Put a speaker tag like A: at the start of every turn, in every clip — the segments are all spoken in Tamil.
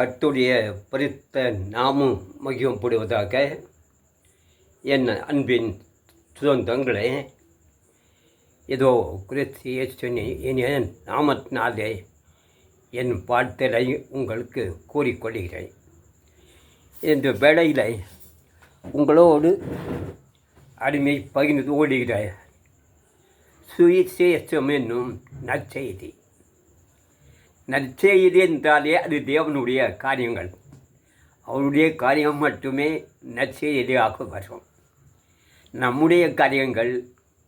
A: கட்டுடைய பரித்த நாமும் மகிமைப்படுவதாக என் அன்பின் சுதந்திரங்களே இதோ கிறிஸ்து இயேசுவின் நாமத்தினாலே என் வாழ்த்தலை உங்களுக்கு கூறிக்கொள்கிறேன். இந்த வேளையில் உங்களோடு அடிமை பகிர்ந்து ஓடுகிற சுயசேஷம் என்னும் நற்செய்தி. நற்செய்தி என்றாலே அது தேவனுடைய காரியங்கள். அவருடைய காரியம் மட்டுமே நற்செய்தியாக வரும். நம்முடைய காரியங்கள்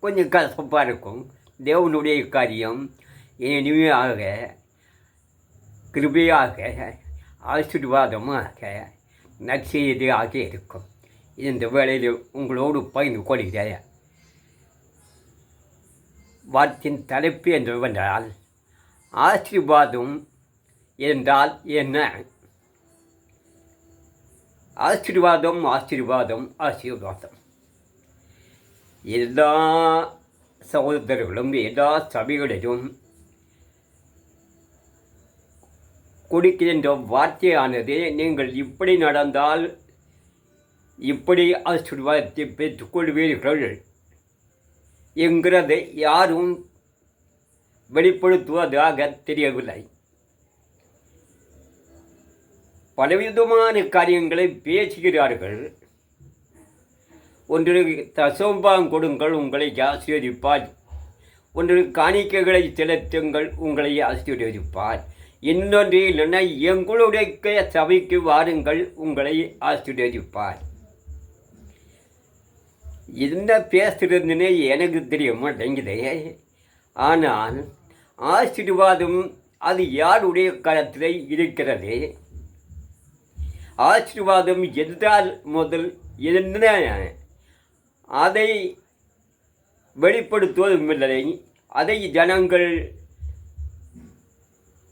A: கொஞ்சம் கசப்பாக இருக்கும். தேவனுடைய காரியம் இனிமையாக கிருபையாக ஆசீர்வாதமாக நற்செய்தியாக இருக்கும். இந்த வேளையில் உங்களோடு பகிர்ந்து கொள்கிறேன். வார்த்தையின் தலைப்பு என்றால் ஆசிர்வாதம் என்றால் என்ன? ஆசீர்வாதம் ஆசீர்வாதம் ஆசீர்வாதம். எல்லா சகோதரர்களும் எல்லா சபைகளிலும் கொடுக்கின்ற வார்த்தையானது நீங்கள் இப்படி நடந்தால் இப்படி ஆசீர்வாதத்தை பெற்றுக்கொள்வீர்கள் என்கிறதை யாரும் வெளிப்படுத்துவதாக தெரியவில்லை. பலவிதமான காரியங்களை பேசுகிறார்கள். ஒன்று தசோம்பாம் கொடுங்கள் உங்களை ஆசீர்வதிப்பார். ஒன்று காணிக்கைகளை செலுத்துங்கள் உங்களை ஆசீர்வதிப்பார். இன்னொன்று இல்லைன்னா எங்களுடைய சபைக்கு வாருங்கள் உங்களை ஆசீர்வதிப்பார். என்ன பேசுகிறதுன்னு எனக்கு தெரிய மாட்டேங்குது. ஆனால் ஆசீர்வாதம் அது யாருடைய கரத்தில் இருக்கிறது? ஆசீர்வாதம் என்றால் முதல் என்ன அதை வெளிப்படுத்துவதும் இல்லை. அதை ஜனங்கள்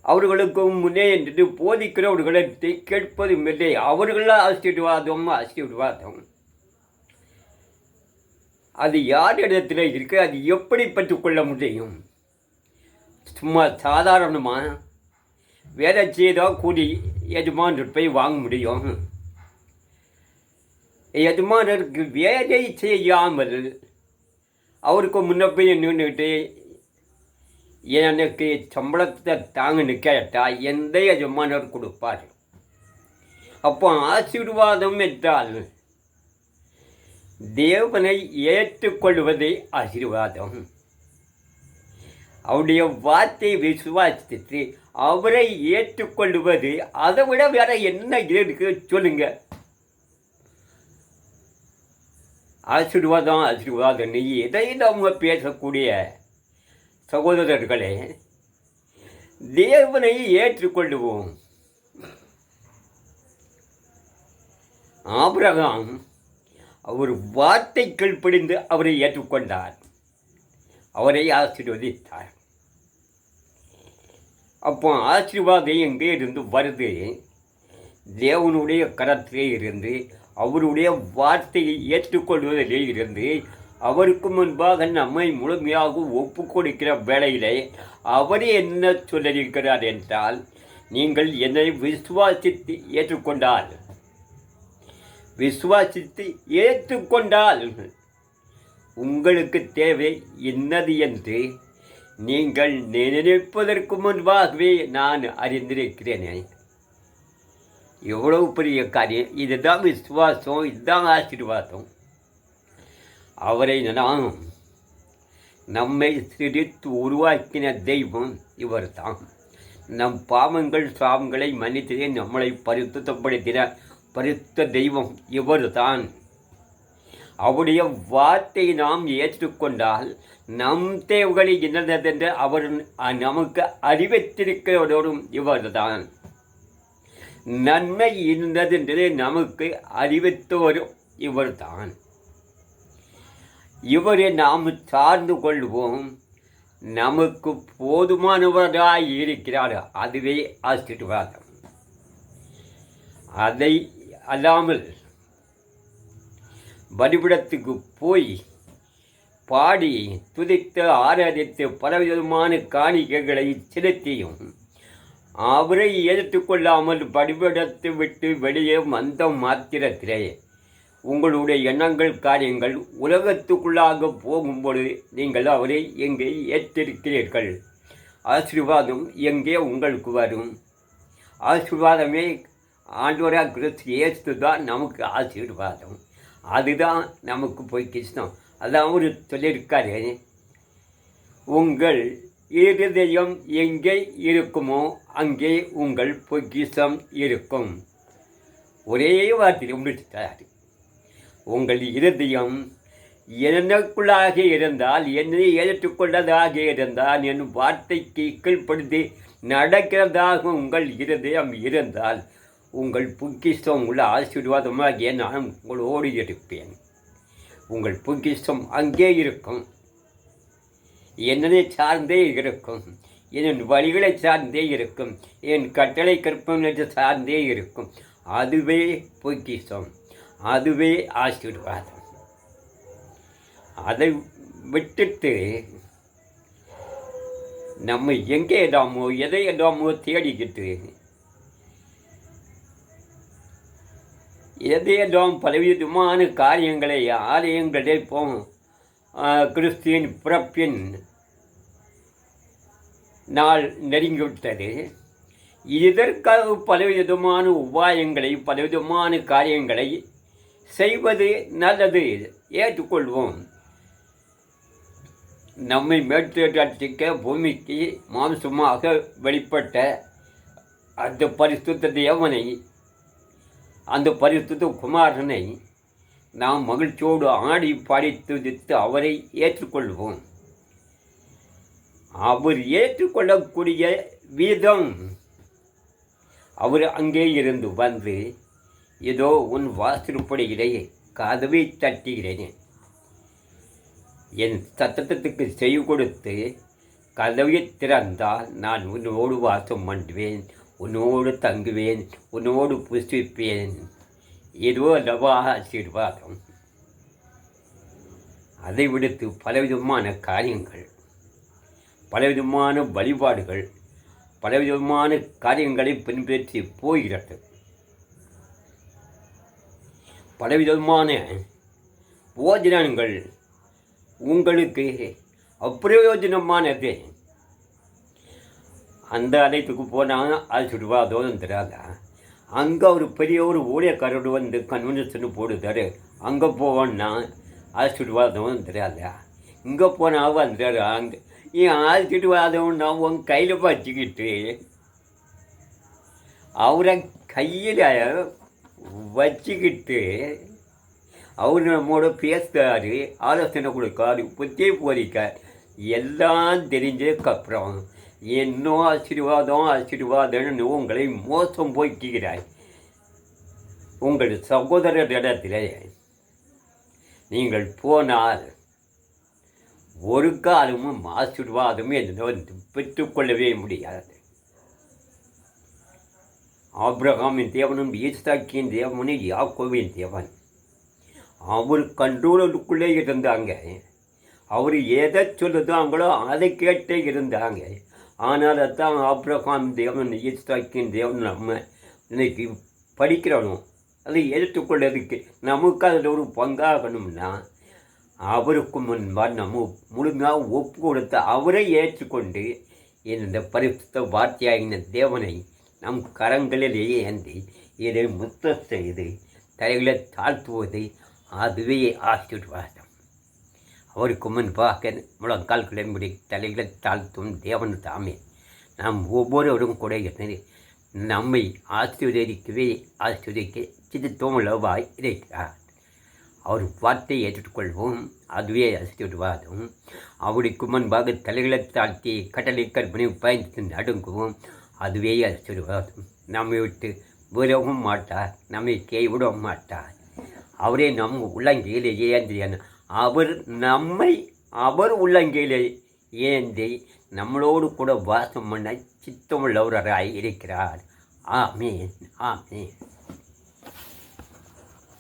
A: அவர்களுக்கும் முன்னே என்று போதிக்கிறவர்களை கேட்பதும் இல்லை. அவர்கள் ஆசீர்வாதம் ஆசீர்வாதம். அது யார் இடத்துல இருக்கு? அது எப்படி பெற்றுக்கொள்ள முடியும்? சும்மா சாதாரணமாக வேலை செய்தால் கூடி எஜமானர் போய் வாங்க முடியும். எஜமானருக்கு வேலை செய்யாமல் அவருக்கு முன்ன போய் நின்றுட்டு எனக்கு சம்பளத்தை தாங்கன்னு கேட்டால் எந்த எஜமானர் கொடுப்பார்? அப்போ ஆசீர்வாதம் என்றால் தேவனை ஏற்றுக்கொள்வதே ஆசீர்வாதம். அவருடைய வார்த்தையை விசுவாசித்து அவரை ஏற்றுக்கொள்வது அதை விட வேற என்ன இருக்கு சொல்லுங்க. ஆசீர்வாதம் ஆசீர்வாதம். நீ எதை அவங்க பேசக்கூடிய சகோதரர்களே தேவனை ஏற்றுக்கொள்ளுவோம். ஆபிரகாம் அவர் வார்த்தைகள் பிடிந்து அவரை ஏற்றுக்கொண்டார். அவரை ஆசீர்வதித்தார். அப்போ ஆசீர்வாதம் எங்கே இருந்து வருது. தேவனுடைய கரத்திலே இருந்து அவருடைய வார்த்தையை ஏற்றுக்கொள்வதிலே இருந்து அவருக்கு முன்பாக நம்மை முழுமையாக ஒப்பு கொடுக்கிற வேளையிலே அவர் என்ன சொல்லியிருக்கிறார் என்றால் நீங்கள் என்னை விசுவாசித்து ஏற்றுக்கொண்டால். விசுவாசித்து ஏற்றுக்கொண்டால். உங்களுக்கு தேவை என்னது என்று நீங்கள் நினைப்பதற்கு முன்பாகவே நான் அறிந்திருக்கிறேனே. எவ்வளவு பெரிய காரியம். இதுதான் விசுவாசம் இதுதான் ஆசீர்வாதம். அவரை நாம் நம்மை சிரித்து உருவாக்கின தெய்வம் இவர்தான். நம் பாவங்கள் சாவங்களை மன்னித்ததே நம்மளை பரிசுத்தப்படுத்தின பரித்த தெய்வம் இவர்தான். அவருடைய வார்த்தை நாம் ஏற்றுக்கொண்டால் நம் தேவைகளை என்னதென்று அவர் நமக்கு அறிவித்திருக்கிறவரோடும் இவர்தான். நன்மை இருந்ததென்று நமக்கு அறிவித்தவரும் இவர்தான். இவரை நாம் சார்ந்து கொள்வோம். நமக்கு போதுமானவராய் இருக்கிறார். அதுவே ஆசீர்வாதம். அதை அல்லாமல் பலிபிடத்துக்கு போய் பாடி துதித்து ஆராதித்து பலவிதமான காணிக்கைகளை செலுத்தியும் அவரை ஏற்றுக்கொள்ளாமல் படிபடத்தை விட்டு வெளியே வந்த மாத்திரத்திலே உங்களுடைய எண்ணங்கள் காரியங்கள் உலகத்துக்குள்ளாக போகும்பொழுது நீங்கள் அவரை எங்கே ஏற்றிருக்கிறீர்கள்? ஆசீர்வாதம் எங்கே உங்களுக்கு வரும்? ஆசீர்வாதமே ஆண்டவராக கிறிஸ்து ஏற்று தான் நமக்கு ஆசீர்வாதம். அதுதான் நமக்கு போய் கிருஷ்ணம். அதான் அவர் சொல்லியிருக்காரு. உங்கள் இருதயம் எங்கே இருக்குமோ அங்கே உங்கள் பொக்கிஷம் இருக்கும். ஒரே வார்த்தையில் முடிச்சுட்டார். உங்கள் இருதயம் எனக்குள்ளாக இருந்தால் என்னை ஏற்றுக்கொண்டதாக இருந்தால் என் வார்த்தைக்கு கீழ்ப்படுத்தி நடக்கிறதாக உங்கள் இருதயம் இருந்தால் உங்கள் பொக்கிஷம் உள்ள ஆசீர்வாதமாகிய நான் உங்களோடு இருப்பேன் உங்கள் பொக்கிஷம் அங்கே இருக்கும். என்னதை சார்ந்தே இருக்கும். என் வழிகளை சார்ந்தே இருக்கும். என் கட்டளை கற்பனை சார்ந்தே இருக்கும். அதுவே பொக்கிஷம் அதுவே ஆசீர்வாதம். அதை விட்டுட்டு நம்ம எங்கே இடாமோ எதை இடாமோ தேடிக்கிட்டு எதையிடம் பலவிதமான காரியங்களை ஆலயங்களே போ கிறிஸ்தியின் பிறப்பின் நாள் நெருங்கிவிட்டது. இதற்காக பலவிதமான உபாயங்களை பலவிதமான காரியங்களை செய்வது நல்லது ஏற்றுக்கொள்வோம். நம்மை மேற்கட்டிக்க பூமிக்கு மாம்சமாக வெளிப்பட்ட அந்த பரிசுத்த தேவனை அந்த பரிசுத்த குமாரனை நாம் மகிழ்ச்சியோடு ஆடி பாடி துதித்து அவரை ஏற்றுக்கொள்வோம். அவர் ஏற்றுக்கொள்ளக்கூடிய வீதம் அவர் அங்கே இருந்து வந்து ஏதோ உன் வாசிருப்படையிலே கதவை தட்டுகிறேன். என் சத்தத்துக்கு செய் கொடுத்து கதவை திறந்தால் நான் உன்னோடு வாசம் பண்ணுவேன் உன்னோடு தங்குவேன் உன்னோடு புஷ்டிப்பேன் ஏதோ அல்லவா ஆசீர்வாதம். அதை விடுத்து பலவிதமான காரியங்கள் பலவிதமான வழிபாடுகள் பலவிதமான காரியங்களை பின்பற்றி போகிறது. பலவிதமான போஜனங்கள் உங்களுக்கு அப்பிரயோஜனமானது. அந்த அழைத்துக்கு போனால் அது சுடுவாதோன்னு தராத அங்கே ஒரு பெரிய ஒரு ஊழியக்காரர் வந்து கன்வென்ஷன் போடுதாரு. அங்கே போவோன்னா அது சுடுவாதோன்னு தராத இங்கே போனால் வந்துட்டாரு அங்கே ஏன் ஆள் சுடுவாதம் உன் கையில் வச்சுக்கிட்டு அவரை கையில் வச்சுக்கிட்டு அவர் நம்மோட பேசுகிறாரு ஆலோசனை கொடுக்காரு புத்தி போதிக்கார். எல்லாம் தெரிஞ்சதுக்கப்புறம் என்னோ ஆசீர்வாதம் ஆசீர்வாதம்னு உங்களை மோசம் போய்க்கிறாய் உங்கள் சகோதரரிடத்திலே நீங்கள் போனால் ஒரு காலமும் ஆசீர்வாதம் என்று பெற்றுக்கொள்ளவே முடியாது. ஆப்ரஹாமின் தேவனும் ஈஸ்தாக்கியின் தேவனும் யாக்கோவின் தேவன் அவர் கண்ட்ரோலுக்குள்ளே இருந்தாங்க. அவர் எதை சொல்லுதாங்களோ அதை கேட்டே இருந்தாங்க. ஆனால் அதான் ஆப்ரஹாம் தேவன் ஈஸ்டாக்கின் தேவன் நம்ம இன்னைக்கு படிக்கிறோம் அதை எடுத்துக்கொள்ளதுக்கு நமக்கு அதில் ஒரு பங்காகணும்னா அவருக்கு முன்பாக நம்ம முழுமையாக ஒப்பு கொடுத்து அவரை ஏற்றுக்கொண்டு இந்த பரிசுத்த வார்த்தையாகின தேவனை நம் கரங்களிலேயே ஏந்தி இதை முத்த செய்து தலைகளை தாழ்த்துவது அதுவே ஆசீர்வாதம். அவருக்கு முன்பாக முழங்கால் கிளம்பி தலைகளை தாழ்த்தும் தேவன் தாமே. நாம் ஒவ்வொருவரும் கூட இருந்து நம்மை ஆசீர்வதிக்கவே ஆசீர்வதிக்க சித்தோமுள்ளவாய் இருக்கிறார். அவர் வார்த்தை ஏற்றுக்கொள்வோம் அதுவே ஆசீர்வாதம். அவருக்கு முன்பாக தலைகளை தாழ்த்தி கடலை கற்பனை பயந்து நடுங்குவோம் அதுவே ஆசீர்வாதம். நம்மை விட்டு விடவும் மாட்டார் நம்மை கைவிடவும் மாட்டார். அவரே நம் உள்ளங்கையில் அந்த அவர் நம்மை அவர் உள்ளங்கையிலே ஏந்தி நம்மளோடு கூட வாசம் பண்ண சித்தமுள்ளவராக இருக்கிறார். ஆமீன் ஆமீன்.